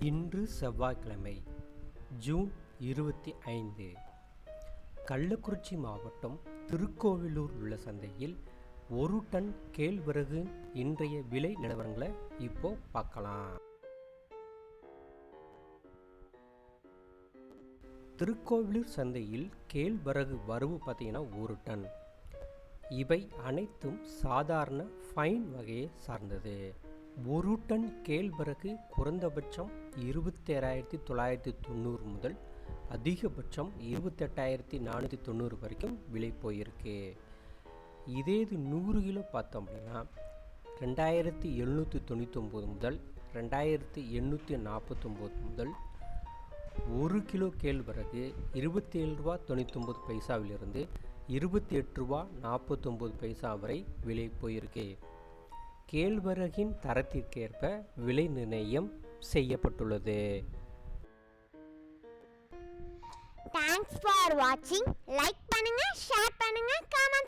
இன்று செவ்வாய்க்கிழமை ஜூன் இருபத்தி ஐந்து. கள்ளக்குறிச்சி மாவட்டம் திருக்கோவிலூர் உள்ள சந்தையில் ஒரு டன் கேழ்வரகு இன்றைய விலை நிலவரங்களை இப்போ பார்க்கலாம். திருக்கோவிலூர் சந்தையில் கேழ்வரகு வரவு பார்த்தீங்கன்னா ஒரு டன். இவை அனைத்தும் சாதாரண ஃபைன் வகையை சார்ந்தது. ஒரு டன் கேழ்வரகு குறைந்தபட்சம் இருபத்தேழாயிரத்தி தொள்ளாயிரத்தி தொண்ணூறு முதல் அதிகபட்சம் இருபத்தெட்டாயிரத்தி நானூற்றி தொண்ணூறு வரைக்கும் விலை போயிருக்கு. இதே இது நூறு கிலோ பார்த்தோம் அப்படின்னா ரெண்டாயிரத்தி எழுநூற்றி தொண்ணூத்தொம்பது முதல் ரெண்டாயிரத்தி எண்ணூற்றி நாற்பத்தொம்போது முதல் ஒரு கிலோ கேழ்வரகு இருபத்தி ஏழு ரூபா தொண்ணூத்தொம்பது பைசாவிலிருந்து இருபத்தி எட்டு ரூபா நாற்பத்தொம்பது பைசா வரை விலை போயிருக்கு. கேழ்வரகின் தரத்திற்கேற்ப விலை நிர்ணயம் செய்யப்பட்டுள்ளது. தேங்க்ஸ் ஃபார் வாட்சிங் லைக் பண்ணுங்க ஷேர் பண்ணுங்க கமெண்ட்